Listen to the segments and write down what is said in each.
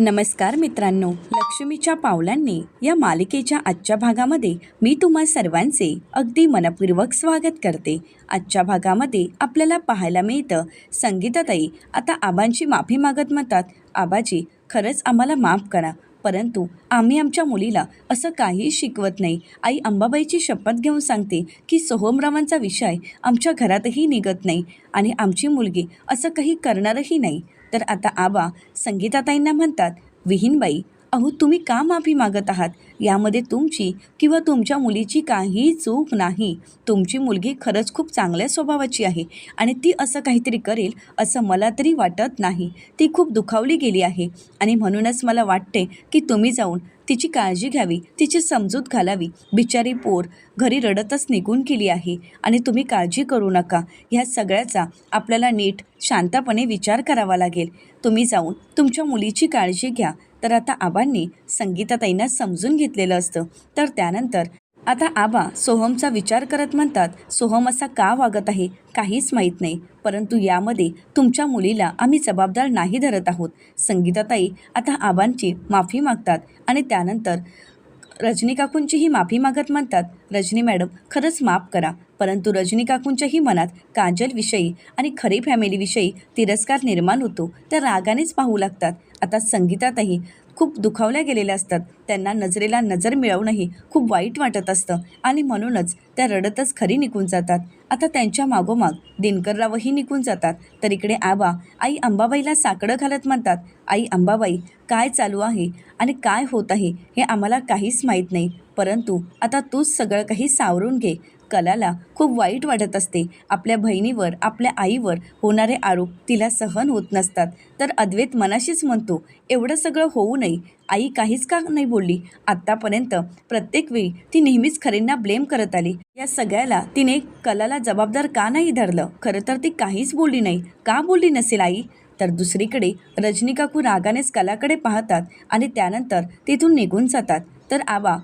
नमस्कार मित्रांनो लक्ष्मीच्या पावलांनी या मालिकेच्या आजच्या भागामध्ये मी तुम्हा सर्वांचे अगदी मनपूर्वक स्वागत करते. आजच्या भागामध्ये आपल्याला पाहायला मिळतं संगीताताई आता आबांची माफी मागत म्हणतात आबाजी खरंच आम्हाला माफ करा परंतु आम्ही आमच्या मुलीला असं काहीही शिकवत नाही. आई अंबाबाईची शपथ घेऊन सांगते की सोहमरावांचा विषय आमच्या घरातही निघत नाही आणि आमची मुलगी असं काही करणारही नाही. तर आता आबा संगीताताईंना म्हणतात विहीनबाई अहो तुम्ही का माफी मागत आहात? यामध्ये तुमची किंवा तुमच्या मुलीची काही चूक नाही. तुमची मुलगी खरंच खूप चांगल्या स्वभावाची आहे आणि ती असं काहीतरी करेल असं मला तरी वाटत नाही. ती खूप दुखावली गेली आहे आणि म्हणूनच मला वाटते की तुम्ही जाऊन तिची काळजी घ्यावी तिची समजूत घालावी. बिचारी पोर घरी रडतच निघून गेली आहे आणि तुम्ही काळजी करू नका. ह्या सगळ्याचा आपल्याला नीट शांतपणे विचार करावा लागेल. तुम्ही जाऊन तुमच्या मुलीची काळजी घ्या. तर आता आबांनी संगीताताईंना समजून घेतलेलं असतं. तर त्यानंतर आता आबा सोहमचा विचार करत म्हणतात सोहम असा का वागत आहे? काहीच माहीत नाही. परंतु यामध्ये तुमच्या मुलीला आम्ही जबाबदार नाही धरत आहोत. संगीताताई आता आबांची माफी मागतात आणि त्यानंतर रजनी काकूंचीही माफी मागत म्हणतात रजनी मॅडम खरंच माफ करा. परंतु रजनी काकूंच्याही मनात काजलविषयी आणि खरी फॅमिलीविषयी तिरस्कार निर्माण होतो. त्या रागानेच पाहू लागतात. आता संगीतातही खूप दुखावल्या गेलेल्या असतात. त्यांना नजरेला नजर मिळवणंही खूप वाईट वाटत असतं आणि म्हणूनच त्या रडतच खरी निघून जातात. आता त्यांच्या मागोमाग दिनकररावही निघून जातात. तर इकडे आबा आई अंबाबाईला साकडं घालत म्हणतात आई अंबाबाई काय चालू आहे आणि काय होत आहे हे आम्हाला काहीच माहीत नाही. परंतु आता तूच सगळं काही सावरून घे. कलाला खूप वाईट वाटत असते. आपल्या बहिणीवर आपल्या आईवर होणारे आरोप तिला सहन होत नसतात. तर अद्वैत मनाशीच म्हणतो एवढं सगळं होऊ नये. आई काहीच का नाही बोलली? आत्तापर्यंत प्रत्येक वेळी ती नेहमीच खरेंना ब्लेम करत आली. या सगळ्याला तिने कलाला जबाबदार का नाही धरलं? खरं तर ती काहीच बोलली नाही. का बोलली नसेल आई? तर दुसरीकडे रजनीकाकू रागानेच कलाकडे पाहतात आणि त्यानंतर तिथून निघून जातात. तर आबा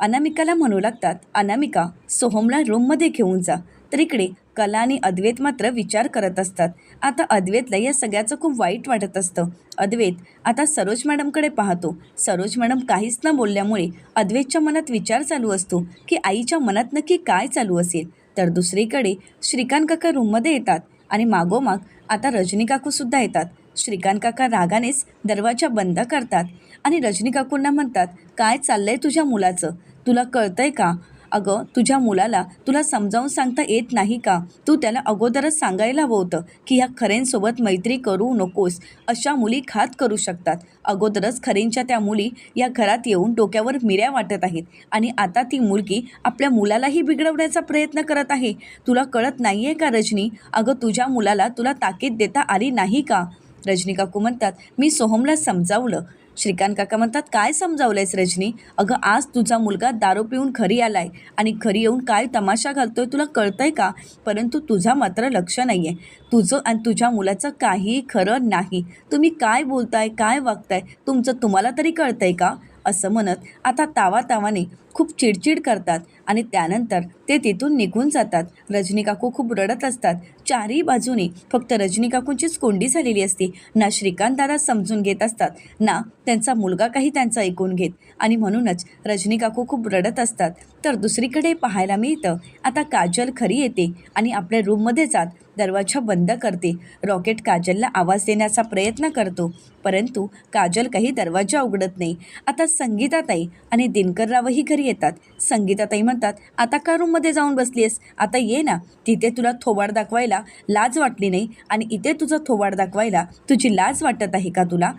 अनामिकाला म्हणू लागतात अनामिका सोहमला रूममध्ये घेऊन जा. तर इकडे कला आणि अद्वैत मात्र विचार करत असतात. आता अद्वैतला या सगळ्याचं खूप वाईट वाटत असतं. अद्वैत आता सरोज मॅडमकडे पाहतो. सरोज मॅडम काहीच न बोलल्यामुळे अद्वैतच्या मनात विचार चालू असतो की आईच्या मनात नक्की काय चालू असेल. तर दुसरीकडे श्रीकांत काका रूममध्ये येतात आणि मागोमाग आता रजनी काकूसुद्धा येतात. श्रीकांत काका रागानेच दरवाजा बंद करतात आणि रजनी काकूंना म्हणतात काय चाललंय तुझ्या मुलाचं? तुला कळतंय का? अगं तुझ्या मुलाला तुला समजावून सांगता येत नाही का? तू त्याला अगोदरच सांगायला हवं होतं की ह्या खरेंसोबत मैत्री करू नकोस. अशा मुली खात करू शकतात. अगोदरच खरेंच्या त्या मुली या घरात येऊन डोक्यावर मिऱ्या वाटत आहेत आणि आता ती मुलगी आपल्या मुलालाही बिघडवण्याचा प्रयत्न करत आहे. तुला कळत नाही आहे का रजनी? अगं तुझ्या मुलाला तुला ताकीद देता आली नाही का? रजनी काकू म्हणतात मी सोहमला समजावलं. श्रीकांत काका म्हणतात काय समजावलंयस रजनी? अगं आज तुझा मुलगा दारू पिऊन घरी आलाय आणि घरी येऊन काय तमाशा घालतोय तुला कळतंय का? परंतु तुझा मात्र लक्ष नाही आहे तुझं आणि तुझ्या मुलाचं काहीही खरं नाही. तुम्ही काय बोलताय काय वागताय तुमचं तुम्हाला तरी कळतंय का? असं म्हणत आता तावा तावाने खूप चिडचिड करतात. आणि त्यानंतर ते तिथून निघून जातात. रजनी काकू खूप रडत असतात. चारही बाजूने फक्त रजनी काकूंचीच कोंडी झालेली असते. ना श्रीकांत दादा समजून घेत असतात ना त्यांचा मुलगा काही त्यांचं ऐकून घेत. आणि म्हणूनच रजनी काकू खूप रडत असतात. तर दुसरीकडे पाहायला मिळतं आता काजल खरी येते आणि आपल्या रूममध्ये जात दरवाजा बंद करते. रॉकेट काजलला आवाज देण्याचा प्रयत्न करतो परंतु काजल काही दरवाजा उघडत नाही. आता संगीताताई आणि दिनकररावही घरी येतात. संगीताताई म्हणतात आता का रूममध्ये जाऊन बसली आहेस आता ये ना. तिथे तुला थोबाड दाखवायला लाज वाटली नाही आणि इथे तुझं थोबाड दाखवायला तुझी लाज वाटत आहे का तुला?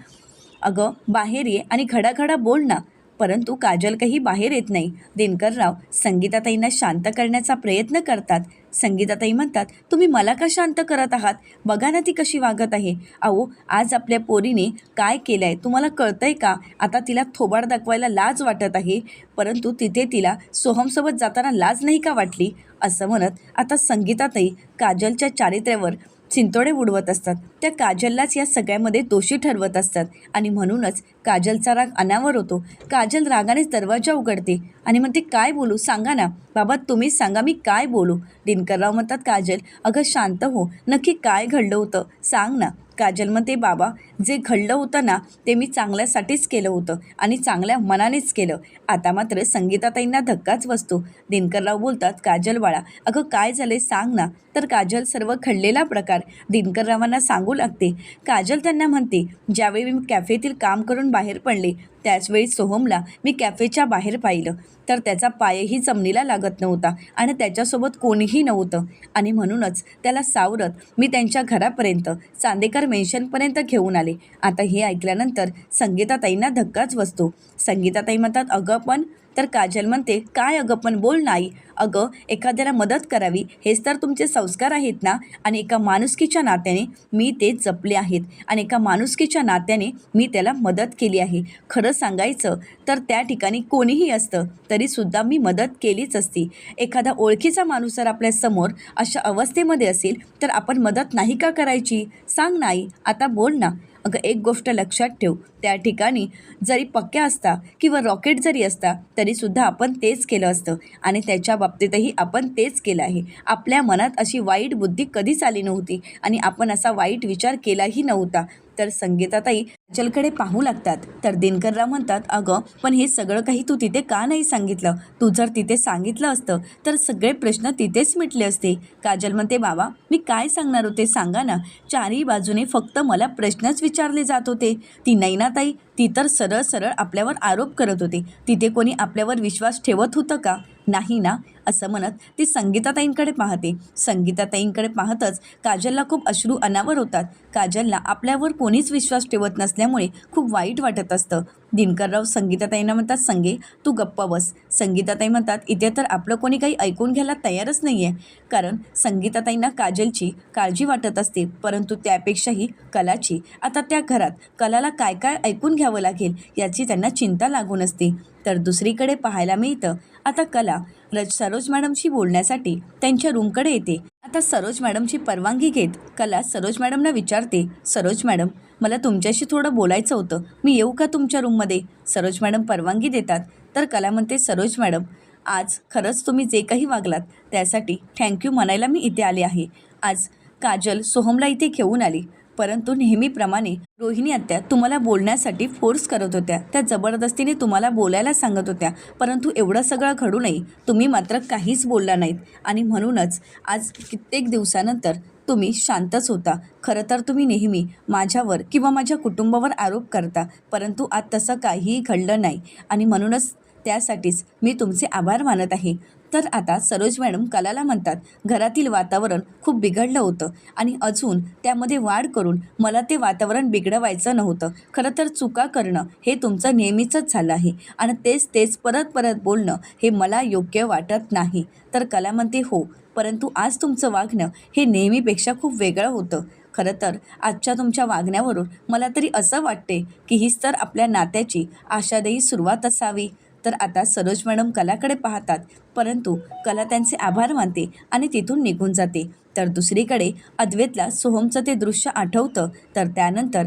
अगं बाहेर ये आणि खडाखडा बोल ना. परंतु काजल काही बाहेर येत नाही. दिनकरराव संगीताताईंना शांत करण्याचा प्रयत्न करतात. संगीताताई म्हणतात तुम्ही मला का शांत करत आहात? बघा ना ती कशी वागत आहे. अहो आज आपल्या पोरीने काय केलं आहे तुम्हाला कळतंय का? आता तिला थोबाड दाखवायला लाज वाटत आहे परंतु तिथे तिला सोहमसोबत जाताना लाज नाही का वाटली? असं म्हणत आता संगीताताई काजलच्या चारित्र्यावर चिंतोडे उडवत असतात. त्या काजललाच या सगळ्यामध्ये दोषी ठरवत असतात. आणि म्हणूनच काजलचा राग अनावर होतो. काजल रागानेच दरवाजा उघडते. आणि म्हणते काय बोलू? सांगा ना. बाबा तुम्हीच सांगा मी काय बोलू? दिनकरराव म्हणतात काजल अगं शांत हो. नक्की काय घडलं होतं? सांग ना. काजल म्हणते बाबा जे घडलं होतं ना ते मी चांगल्यासाठीच केलं होतं आणि चांगल्या मनानेच केलं. आता मात्र संगीताताईंना धक्काच बसतो. दिनकरराव बोलतात काजल बाळा अगं काय झाले सांग ना. तर काजल सर्व घडलेला प्रकार. दिनकररावांना सांगू लागते. काजल त्यांना म्हणते ज्यावेळी मी कॅफेतील काम करून बाहेर पडले त्याचवेळी सोहमला मी कॅफेच्या बाहेर पाहिलं. तर त्याचा पायही जमिनीला लागत नव्हता आणि त्याच्यासोबत कोणीही नव्हतं. आणि म्हणूनच त्याला सावरत मी त्यांच्या घरापर्यंत चांदेकर मेन्शनपर्यंत घेऊन आले. आता हे ऐकल्यानंतर संगीताताईंना धक्काच बसतो. संगीताताई म्हणतात अगं पण. तर काजल म्हणते काय अगं पण बोल नाही अगं एखाद्याला मदत करावी. हेच तर तुमचे संस्कार आहेत ना. आणि एका माणुसकीच्या नात्याने मी ते जपले आहेत. आणि एका माणुसकीच्या नात्याने मी त्याला मदत केली आहे. खरं सांगायचं तर त्या ठिकाणी कोणीही असतं तरीसुद्धा मी मदत केलीच असती. एखादा ओळखीचा माणूस जर आपल्यासमोर अशा अवस्थेमध्ये असेल तर आपण मदत नाही का करायची? सांग नाही आता बोल ना. अगं एक गोष्ट लक्षात ठेव. त्या ठिकाणी जरी पक्क्या असता किंवा रॉकेट जरी असता तरीसुद्धा आपण तेच केलं असतं. आणि त्याच्या बाबतीतही आपण तेच केलं आहे. आपल्या मनात अशी वाईट बुद्धी कधीच आली नव्हती. आणि आपण असा वाईट विचार केलाही नव्हता. तर संगीताताई काजलकडे पाहू लागतात. तर दिनकरराव म्हणतात अगं पण हे सगळं काही तू तिथे का नाही सांगितलं? तू जर तिथे सांगितलं असतं तर सगळे प्रश्न तिथेच मिटले असते. काजल म्हणते बाबा मी काय सांगणार होते सांगा ना. चारही बाजूने फक्त मला प्रश्नच विचारले जात होते. ती नैनाताई ती तर सरळ सरळ आपल्यावर आरोप करत होती. तिथे कोणी आपल्यावर विश्वास ठेवत होतं का? नाही ना? असं म्हणत ती संगीताताईंकडे पाहते. संगीताताईंकडे पाहतच काजलला खूप अश्रू अनावर होतात. काजलला आपल्यावर कोणीच विश्वास ठेवत नसल्यामुळे खूप वाईट वाटत असतं. दिनकरराव संगीताताईंना म्हणतात संगे तू गप्पा बस. संगीताताई म्हणतात इथे तर आपलं कोणी काही ऐकून घ्यायला तयारच नाही आहे कारण संगीताताईंना काजलची काळजी वाटत असते परंतु त्यापेक्षाही कलाची. आता त्या घरात कलाला काय काय ऐकून घ्यावं लागेल याची त्यांना चिंता लागून असते. तर दुसरीकडे पाहायला मिळतं. आता कला रज सरोज मॅडमशी बोलण्यासाठी त्यांच्या रूमकडे येते. आता सरोज मॅडमची परवानगी घेत कला सरोज मॅडमना विचारते सरोज मॅडम मला तुमच्याशी थोडं बोलायचं होतं. मी येऊ का तुमच्या रूममध्ये? सरोज मॅडम परवानगी देतात. तर कला म्हणते सरोज मॅडम आज खरंच तुम्ही जे काही वागलात त्यासाठी थँक्यू म्हणायला मी इथे आले आहे. आज काजल सोहमला इथे घेऊन आली. परंतु नेहमीप्रमाणे रोहिणी आत्या तुम्हाला बोलण्यासाठी फोर्स करत होत्या. त्या जबरदस्तीने तुम्हाला बोलायला सांगत होत्या. परंतु एवढं सगळं घडू नये तुम्ही मात्र काहीच बोलला नाहीत. आणि म्हणूनच आज कित्येक दिवसानंतर तुम्ही शांतच होता. खरं तर तुम्ही नेहमी माझ्यावर किंवा माझ्या कुटुंबावर आरोप करता परंतु आज तसं काहीही घडलं नाही. आणि म्हणूनच त्यासाठीच मी तुमचे आभार मानत आहे. तर आता सरोज मॅडम कलाला म्हणतात घरातील वातावरण खूप बिघडलं होतं आणि अजून त्यामध्ये वाढ करून मला ते वातावरण बिघडवायचं नव्हतं. खरं तर चुका करणं हे तुमचं नेहमीचंच झालं आहे आणि तेच तेच परत परत बोलणं हे मला योग्य वाटत नाही. तर कला म्हणते हो परंतु आज तुमचं वागणं हे नेहमीपेक्षा खूप वेगळं होतं. खरं तर आजच्या तुमच्या वागण्यावरून मला तरी असं वाटते की हीच तर आपल्या नात्याची आशादेही सुरुवात असावी. तर आता सरोज मॅडम कलाकडे पाहतात. परंतु कला त्यांचे आभार मानते आणि तिथून निघून जाते. तर दुसरीकडे अद्वैतला सोहमचं ते दृश्य आठवतं. तर त्यानंतर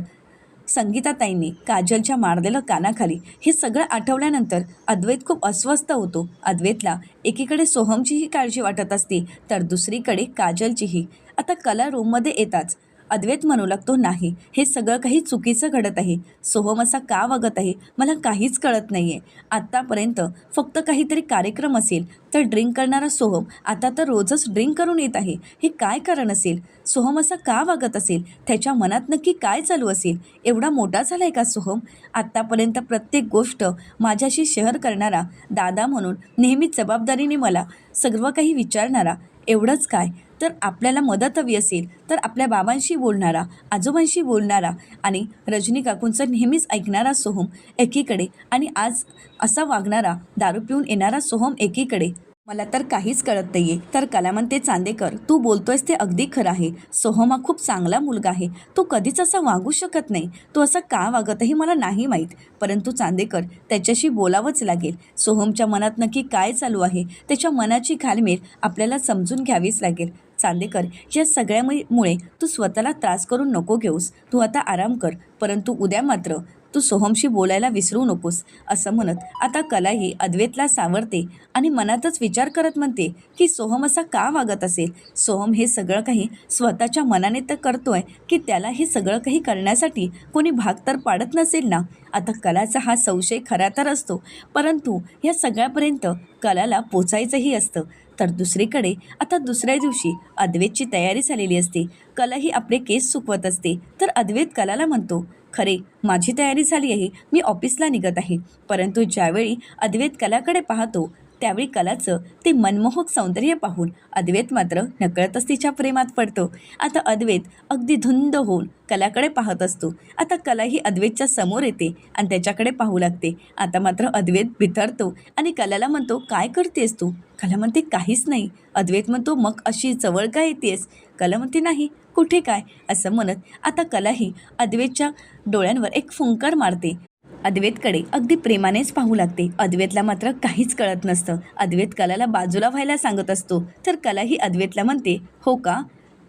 संगीताताईंनी काजलच्या मारलेलं कानाखाली हे सगळं आठवल्यानंतर अद्वैत खूप अस्वस्थ होतो. अद्वैतला एकीकडे सोहमचीही काळजी वाटत असते तर दुसरीकडे काजलचीही. आता कला रूममध्ये येताच. अद्वैत म्हणू लागतो नाही हे सगळं काही चुकीचं घडत आहे. सोहम असा का वागत आहे? मला काहीच कळत नाही आहे आत्तापर्यंत फक्त काहीतरी कार्यक्रम असेल तर ड्रिंक करणारा सोहम आता तर रोजच ड्रिंक करून येत आहे. हे काय कारण असेल? सोहम असा का वागत असेल? त्याच्या मनात नक्की काय चालू असेल? एवढा मोठा झाला आहे का सोहम? आत्तापर्यंत प्रत्येक गोष्ट माझ्याशी शेअर करणारा दादा म्हणून नेहमी जबाबदारीने मला सर्व काही विचारणारा एवढंच काय? तर आपल्याला मदत हवी असेल तर आपल्या बाबांशी बोलणारा आजोबांशी बोलणारा आणि रजनी काकूंचं नेहमीच ऐकणारा सोहम एकीकडे आणि आज असा वागणारा दारू पिऊन येणारा सोहम एकीकडे. मला तर काहीच कळत नाही आहे तर कलामंते चांदेकर तू बोलतोयस ते अगदी खरं आहे. सोहम हा खूप चांगला मुलगा आहे. तो कधीच असा वागू शकत नाही. तो असं का वागतही मला नाही माहीत. परंतु चांदेकर त्याच्याशी बोलावंच लागेल. सोहमच्या मनात नक्की काय चालू आहे? त्याच्या मनाची घालमेल आपल्याला समजून घ्यावीच लागेल. चांदेकर या सगळ्यामुळे तू स्वतःला त्रास करून नको घेऊस. तू आता आराम कर परंतु उद्या मात्र तू सोहमशी बोलायला विसरू नकोस असं म्हणत आता कलाही अद्वैतला सावरते आणि मनातच विचार करत म्हणते की सोहम असा का वागत असेल? सोहम हे सगळं काही स्वतःच्या मनाने तर करतोय की त्याला हे सगळं काही करण्यासाठी कोणी भाग तर पाडत नसेल ना? आता कलाचा हा संशय खरा तर असतो परंतु या सगळ्यापर्यंत कलाला पोचायचंही असतं. तर दुसरीकडे आता दुसऱ्या दिवशी अद्वैतची तयारी झालेली असते. कला ही आपले केस सुकवत असते. तर अद्वैत कलाला म्हणतो खरे माझी तयारी झाली आहे. मी ऑफिसला निघत आहे. परंतु ज्यावेळी अद्वैत कलाकडे पाहतो त्यावेळी कलाचं ते मनमोहक सौंदर्य पाहून अद्वैत मात्र नकळतच तिच्या प्रेमात पडतो. आता अद्वैत अगदी धुंद होऊन कलाकडे पाहत असतो. आता कला ही अद्वैतच्या समोर येते आणि त्याच्याकडे पाहू लागते. आता मात्र अद्वैत भितरतो आणि कलाला म्हणतो काय करतेस तू? कला म्हणते काहीच नाही. अद्वैत म्हणतो मग अशी जवळ का येतेस? कला म्हणते नाही. कुठे काय? असं म्हणत आता कलाही अद्वैतच्या डोळ्यांवर एक फुंकर मारते. अद्वैतकडे अगदी प्रेमानेच पाहू लागते. अद्वैतला मात्र काहीच कळत नसतं. अद्वैत कलाला बाजूला व्हायला सांगत असतो. तर कला ही अद्वैतला म्हणते हो का?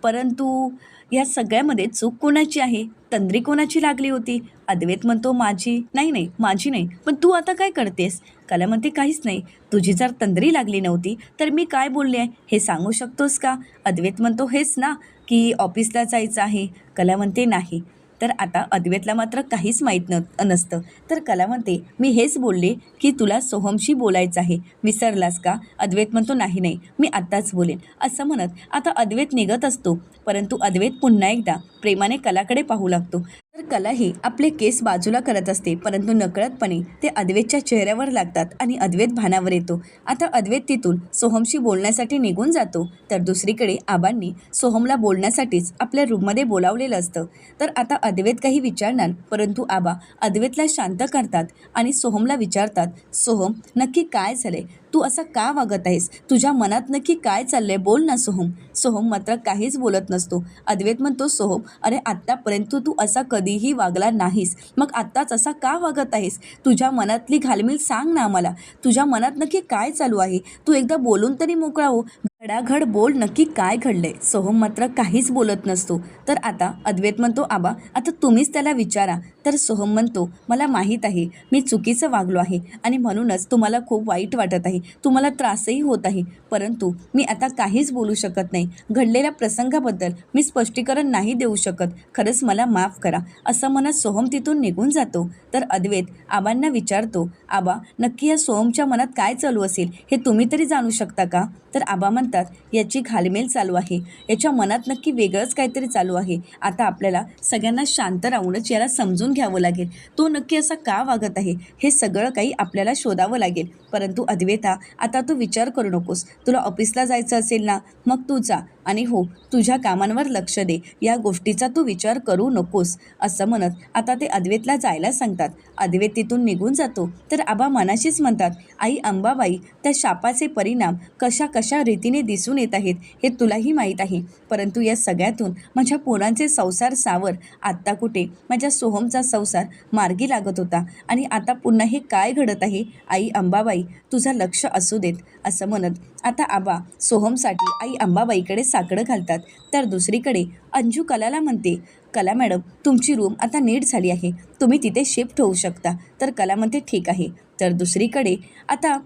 परंतु या सगळ्यामध्ये चूक कोणाची आहे? तंद्री कोणाची लागली होती? अद्वैत म्हणतो माझी. नाही नाही माझी नाही. पण तू आता काय करतेस? कला म्हणते काहीच नाही. तुझी जर तंद्री लागली नव्हती तर मी काय बोलले? आहे हे सांगू शकतोस का? अद्वैत म्हणतो हेच ना की ऑफिसला जायचं आहे. कला म्हणते नाही. तर आता अद्वैतला मात्र काहीच माहीत न नसतं. तर कला म्हणते मी हेच बोलले की तुला सोहमशी बोलायचं आहे. विसरलास का? अद्वैत म्हणतो नाही नाही मी आत्ताच बोलेन. असं म्हणत आता अद्वैत निघत असतो. परंतु अद्वैत पुन्हा एकदा प्रेमाने कलाकडे पाहू लागतो. तर कलाही आपले केस बाजूला करत असते परंतु नकळतपणे ते अद्वैतच्या चेहऱ्यावर लागतात आणि अद्वैत भानावर येतो. आता अद्वैत तिथून सोहमशी बोलण्यासाठी निघून जातो. तर दुसरीकडे आबांनी सोहमला बोलण्यासाठीच आपल्या रूममध्ये बोलावलेलं असतं. तर आता अद्वैत काही विचारणार परंतु आबा अद्वैतला शांत करतात आणि सोहमला विचारतात सोहम नक्की काय झाले तू असा का वागत आहेस? तुझ्या मनात नक्की काय चाललंय? बोल ना सोहम. सोहम मात्र काहीच बोलत नसतो. अद्वैत म्हणतो सोहम अरे आत्तापर्यंत तू असा कधीही वागला नाहीस. मग आत्ताच असा का वागत आहेस? तुझ्या मनातली घालमेल सांग ना आम्हाला. तुझ्या मनात नक्की काय चालू आहे? तू एकदा बोलून तरी मोकळा हो. घडाघड बोल नक्की काय घडलंय? सोहम मात्र काहीच बोलत नसतो. तर आता अद्वैत म्हणतो आबा आता तुम्हीच त्याला विचारा. तर सोहम म्हणतो मला माहीत आहे मी चुकीचं वागलो आहे आणि म्हणूनच तुम्हाला खूप वाईट वाटत आहे. तुम्हाला त्रासही होत आहे. परंतु मी आता काहीच बोलू शकत नाही. घडलेल्या प्रसंगाबद्दल मी स्पष्टीकरण नाही देऊ शकत. खरंच मला माफ करा. असं म्हणत सोहम तिथून निघून जातो. तर अद्वैत आबांना विचारतो आबा नक्की या सोहमच्या मनात काय चालू असेल? हे तुम्ही तरी जाणू शकता का? तर आबा म्हणतात याची घालमेल चालू आहे. याच्या मनात नक्की वेगळंच काहीतरी चालू आहे. आता आपल्याला सगळ्यांना शांत राहूनच याला समजून घ्यावं लागेल. तो नक्की असा का वागत आहे? हे सगळं काही आपल्याला शोधावं लागेल. परंतु अद्वेता आता तू विचार करू नकोस. तुला ऑफिसला जायचं असेल ना मग तू जा. आणि हो तुझ्या कामांवर लक्ष दे. या गोष्टीचा तू विचार करू नकोस असं म्हणत आता ते अद्वेतला जायला सांगतात. अद्वैत तिथून निघून जातो. तर आबा मनाशीच म्हणतात आई अंबाबाई त्या शापाचे परिणाम कशा कशा रीतीने दिसून येत आहेत हे तुलाही माहीत आहे. परंतु या सगळ्यातून माझ्या पोरांचे संसार सावर. आत्ता कुठे? माझ्या सोहमचा संसार मार्गी लागत होता. आणि आता पुन्हा हे काय घडत आहे? आई अंबाबाई तुझं लक्ष असू देत असं म्हणत आता आबा सोहमसाठी आई अंबाबाईकडे साकडं घालतात. तर दुसरीकडे अंजू कलाला म्हणते कला मॅडम तुमची रूम आता नीट झाली आहे. तुम्ही तिथे शिफ्ट होऊ शकता. तर कला म्हणते ठीक आहे. तर दुसरीकडे आता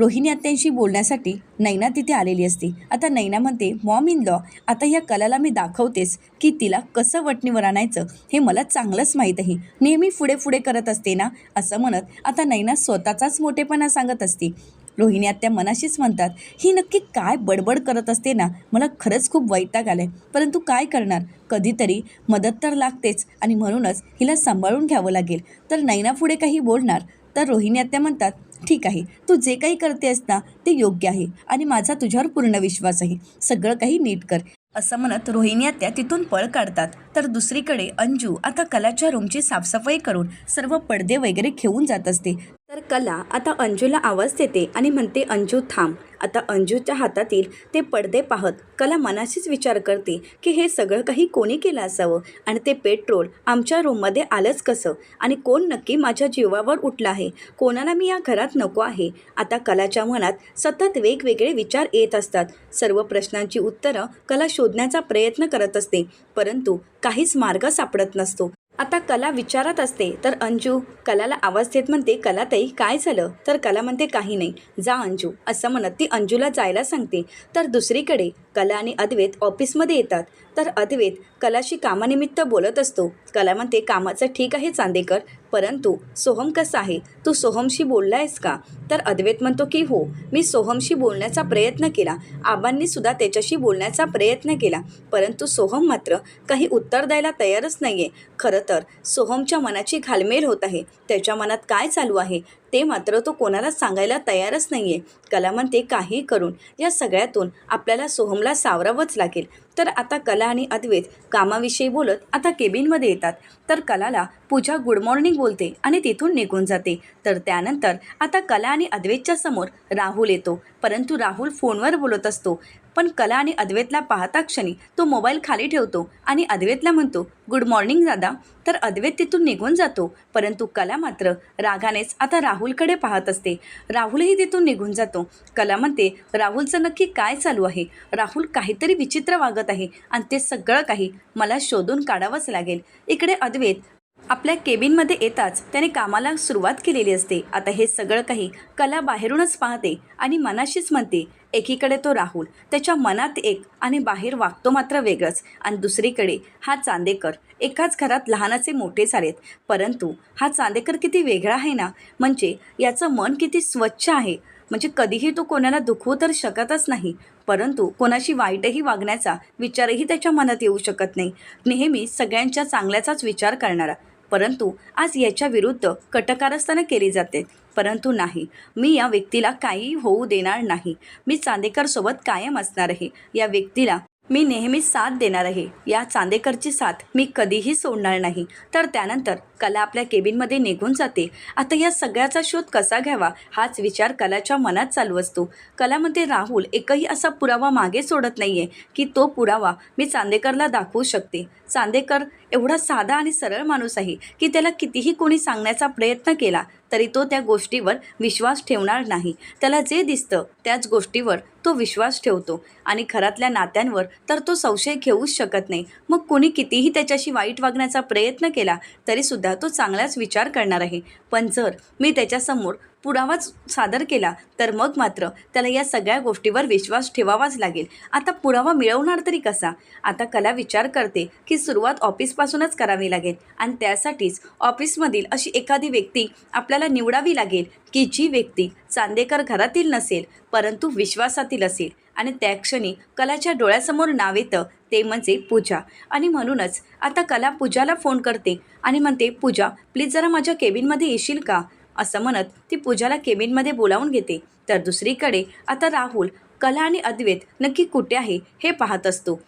रोहिणी आत्यांशी बोलण्यासाठी नैना तिथे आलेली असते. आता नैना म्हणते मॉम इन लॉ आता या कलाला मी दाखवतेच की तिला कसं वटणीवर आणायचं हे मला चांगलंच माहीत आहे नेहमी पुढे पुढे करत असते ना? असं म्हणत आता नैना स्वतःचाच मोठेपणा सांगत असते. रोहिणी आत्या मनाशीच म्हणतात ही नक्की काय बडबड करत असते ना? मला खरंच खूप वैताग आलाय. परंतु काय करणार? कधीतरी मदत तर लागतेच आणि म्हणूनच हिला सांभाळून घ्यावं लागेल. तर नैना पुढे काही बोलणार? तर रोहिणी आत्या म्हणतात ठीक आहे. तू जे काही करतेस ना ते योग्य आहे आणि माझा तुझ्यावर पूर्ण विश्वास आहे. सगळं काही नीट कर. असं म्हणत रोहिणी आत्या तिथून पळ काढतात. तर दुसरीकडे अंजू आता कलाच्या रूमची साफसफाई करून सर्व पडदे वगैरे घेऊन जात असते. तर कला आता अंजूला आवाज देते आणि म्हणते अंजू थांब. आता अंजूच्या हातातील ते पडदे पाहत कला मनाशीच विचार करते की हे सगळं काही कोणी केलं असावं आणि ते पेट्रोल आमच्या रूममध्ये आलंच कसं? आणि कोण नक्की माझ्या जीवावर उठलं आहे? कोणाला मी या घरात नको आहे? आता कलाच्या मनात सतत वेगवेगळे विचार येत असतात. सर्व प्रश्नांची उत्तरं कला शोधण्याचा प्रयत्न करत असते परंतु काहीच मार्ग सापडत नसतो. आता कला विचारत असते तर अंजू. कलाला आवाज देत म्हणते कलाताई काय झालं? तर कला म्हणते काही नाही. जा अंजू. असं म्हणत ती अंजूला जायला सांगते. तर दुसरीकडे कला आणि अद्वैत ऑफिसमध्ये येतात. तर अद्वैत कलाशी कामानिमित्त बोलत असतो. कला म्हणते कामाचं ठीक आहे चांदेकर परंतु सोहम कसा आहे? तू सोहमशी बोलला आहेस का? तर अद्वैत म्हणतो की हो मी सोहमशी बोलण्याचा प्रयत्न केला. आबांनी सुद्धा त्याच्याशी बोलण्याचा प्रयत्न केला. परंतु सोहम मात्र काही उत्तर द्यायला तयारच नाही आहे खरं तर सोहमच्या मनाची घालमेल होत आहे. त्याच्या मनात काय चालू आहे? ते मात्र तो कोणाला सांगायला तयारच नाही आहे कला म्हणते काही करून या सगळ्यातून आपल्याला सोहमला सावरावंच लागेल. तर आता कला आणि अद्वैत कामाविषयी बोलत आता केबिनमध्ये येतात. तर कलाला पूजा गुड मॉर्निंग बोलते आणि तिथून निघून जाते. तर त्यानंतर आता कला आणि अद्वैतच्या समोर राहुल येतो. परंतु राहुल फोनवर बोलत असतो. पण कला आणि अद्वैतला पाहता क्षणी तो मोबाईल खाली ठेवतो आणि अद्वैतला म्हणतो गुड मॉर्निंग दादा. तर अद्वैत तिथून निघून जातो परंतु कला मात्र रागानेच आता राहुलकडे पाहत असते. राहुलही तिथून निघून जातो. कला म्हणते राहुलचं नक्की काय चालू आहे? राहुल काहीतरी विचित्र वागत आहे आणि ते सगळं काही मला शोधून काढावंच लागेल. इकडे अद्वैत आपल्या केबिनमध्ये येताच त्याने कामाला सुरुवात केलेली असते. आता हे सगळं काही कला बाहेरूनच पाहते आणि मनाशीच म्हणते एकीकडे तो राहुल त्याच्या मनात एक आणि बाहेर वागतो मात्र वेगळंच. आणि दुसरीकडे हा चांदेकर एकाच घरात लहानाचे मोठे झालेत. परंतु हा चांदेकर किती वेगळा आहे ना? म्हणजे याचं मन किती स्वच्छ आहे? म्हणजे कधीही तो कोणाला दुखवू तर शकतच नाही. परंतु कोणाशी वाईटही वागण्याचा विचारही त्याच्या मनात येऊ शकत नाही. नेहमी सगळ्यांच्या चांगल्याचाच विचार करणारा. परंतु आज याच्या विरुद्ध कटकारस्थानं केली जाते. परंतु नाही मी या व्यक्तीला काही होऊ देणार नाही. मी चांदेकरसोबत कायम असणार आहे. या व्यक्तीला मी नेहमी साथ देणार आहे. या चांदेकरची साथ मी कधीही सोडणार नाही. तर त्यानंतर कला आपल्या केबिनमध्ये निघून जाते. आता या सगळ्याचा शोध कसा घ्यावा हाच विचार कलाच्या मनात चालू असतो. कलामध्ये राहुल एकही असा पुरावा मागे सोडत नाही आहे की तो पुरावा मी चांदेकरला दाखवू शकते. चांदेकर एवढा साधा आणि सरळ माणूस आहे की त्याला कितीही कोणी सांगण्याचा प्रयत्न केला तरी तो त्या गोष्टीवर विश्वास ठेवणार नाही. त्याला जे दिसतं त्याच गोष्टीवर तो विश्वास ठेवतो. आणि घरातल्या नात्यांवर तर तो संशय घेऊच शकत नाही. मग कोणी कितीही त्याच्याशी वाईट वागण्याचा प्रयत्न केला तरीसुद्धा तो चांगलाच विचार करणार आहे. पण जर मी त्याच्यासमोर पुरावाच सादर केला तर मग मात्र त्याला या सगळ्या गोष्टीवर विश्वास ठेवावाच लागेल. आता पुरावा मिळवणार तरी कसा? आता कला विचार करते की सुरुवात ऑफिसपासूनच करावी लागेल आणि त्यासाठीच ऑफिसमधील अशी एखादी व्यक्ती आपल्याला निवडावी लागेल की जी व्यक्ती चांदेकर घरातील नसेल परंतु विश्वासातील असेल. आणि त्या क्षणी कलाच्या डोळ्यासमोर नाव येतं ते म्हणजे पूजा. आणि म्हणूनच आता कला पूजाला फोन करते आणि म्हणते पूजा प्लीज जरा माझ्या केबिनमध्ये येशील का? असं म्हणत ती पूजाला केबिनमध्ये बोलावून घेते. तर दुसरीकडे आता राहुल कला आणि अद्वैत नक्की कुठे आहे हे पाहत असतो.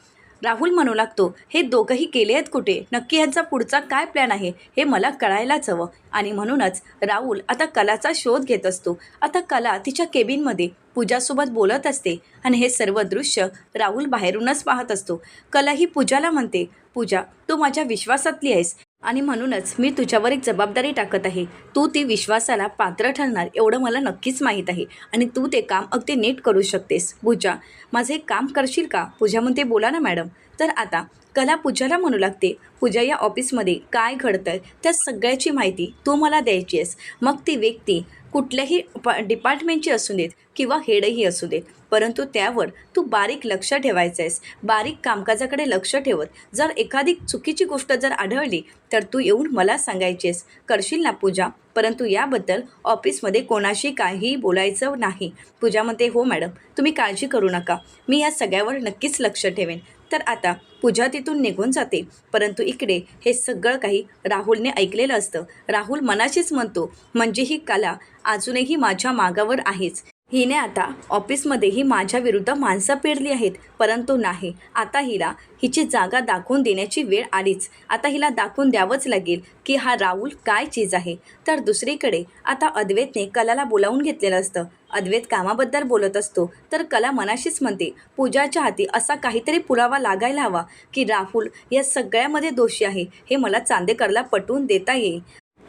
राहुल म्हणू लागतो हे दोघंही गेले आहेत कुठे? नक्की ह्यांचा पुढचा काय प्लॅन आहे? हे मला कळायलाच हवं. आणि म्हणूनच राहुल आता कलाचा शोध घेत असतो. आता कला तिच्या केबिनमध्ये पूजासोबत बोलत असते आणि हे सर्व दृश्य राहुल बाहेरूनच पाहत असतो. कला ही पूजाला म्हणते पूजा तू माझ्या विश्वासातली आहेस. आणि म्हणूनच मी तुझ्यावर एक जबाबदारी टाकत आहे. तू ती विश्वासाला पात्र ठरणार एवढं मला नक्कीच माहीत आहे. आणि तू ते काम अगदी नीट करू शकतेस. पूजा माझे एक काम करशील का? पूजा म्हणते बोला ना मॅडम. तर आता कला पूजाला म्हणू लागते. पूजा या ऑफिसमध्ये काय घडतं त्या सगळ्याची माहिती तू मला द्यायची आहेस मग ती व्यक्ती कुठल्याही प डिपार्टमेंटची असू देत किंवा हेडही असू देत. परंतु त्यावर तू बारीक लक्ष ठेवायचं आहेस बारीक कामकाजाकडे लक्ष ठेवत जर एखादी चुकीची गोष्ट जर आढळली तर तू येऊन मला सांगायची आहेस करशील ना पूजा? परंतु याबद्दल ऑफिसमध्ये कोणाशी काहीही बोलायचं नाही. पूजा म्हणते हो मॅडम तुम्ही काळजी करू नका. मी या सगळ्यावर नक्कीच लक्ष ठेवेन. तर आता पूजा तिथून निघून जाते. परंतु इकडे हे सगळं काही राहुलने ऐकलेलं असतं. राहुल मनाशीच म्हणतो म्हणजे ही कला अजूनही माझ्या मागावर आहेच. हिने आता ऑफिसमध्येही माझ्या विरुद्ध माणसं पेरली आहेत परंतु नाही. आता हिला हिची जागा दाखवून देण्याची वेळ आलीच. आता हिला दाखवून द्यावंच लागेल की हा राहुल काय चीज आहे. तर दुसरीकडे आता अद्वैतने कलाला बोलावून घेतलेलं असतं. अद्वैत कामाबद्दल बोलत असतो. तर कला मनाशीच म्हणते पूजाच्या हाती असा काहीतरी पुरावा लागायला हवा की राहुल या सगळ्यामध्ये दोषी आहे. हे मला चांदेकरला पटवून देता येईल.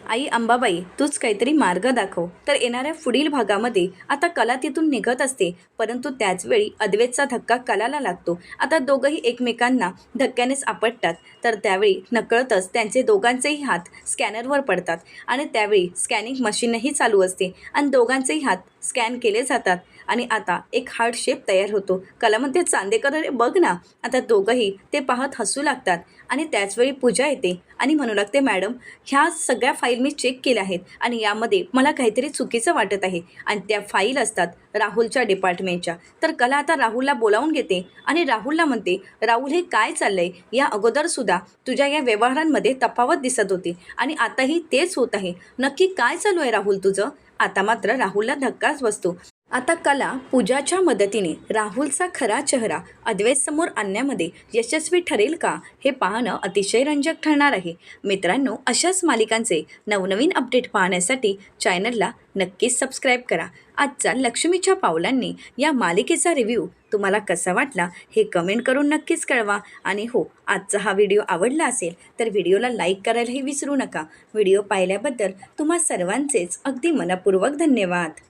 आई अंबाबाई तूच काहीतरी मार्ग दाखव. तर येणाऱ्या पुढील भागामध्ये आता कला तिथून निघत असते परंतु त्याचवेळी अद्वैतचा धक्का कलाला लागतो. आता दोघंही एकमेकांना धक्क्यानेच आपटतात. तर त्यावेळी नकळतच त्यांचे दोघांचेही हात स्कॅनरवर पडतात आणि त्यावेळी स्कॅनिंग मशीनही चालू असते आणि दोघांचेही हात स्कॅन केले जातात. आणि आता एक हार्ट शेप तयार होतो. कला म्हणते चांदेकर अरे बघ ना आता दोघंही ते पाहत हसू लागतात. आणि त्याचवेळी पूजा येते. आणि म्हणू लागते मॅडम ह्या सगळ्या फाईल मी चेक केल्या आहेत आणि यामध्ये मला काहीतरी चुकीचं वाटत आहे. आणि त्या फाईल असतात राहुलच्या डिपार्टमेंटच्या. तर कला आता राहुलला बोलावून घेते आणि राहुलला म्हणते राहुल हे काय चाललंय? या अगोदरसुद्धा तुझ्या या व्यवहारांमध्ये तफावत दिसत होती आणि आताही तेच होत आहे. नक्की काय चालू आहे राहुल तुझं? आता मात्र राहुलला धक्काच बसतो. आता कला पूजाच्या मदतीने राहुलचा खरा चेहरा अद्वैतसमोर आणण्यामध्ये यशस्वी ठरेल का हे पाहणं अतिशय रंजक ठरणार आहे. मित्रांनो अशाच मालिकांचे नवनवीन अपडेट पाहण्यासाठी चॅनलला नक्कीच सबस्क्राईब करा. आजचा लक्ष्मीच्या पावलांनी या मालिकेचा रिव्ह्यू तुम्हाला कसा वाटला हे कमेंट करून नक्कीच कळवा. आणि हो आजचा हा व्हिडिओ आवडला असेल तर व्हिडिओला लाईक करायलाही विसरू नका. व्हिडिओ पाहिल्याबद्दल तुम्हा सर्वांचेच अगदी मनपूर्वक धन्यवाद.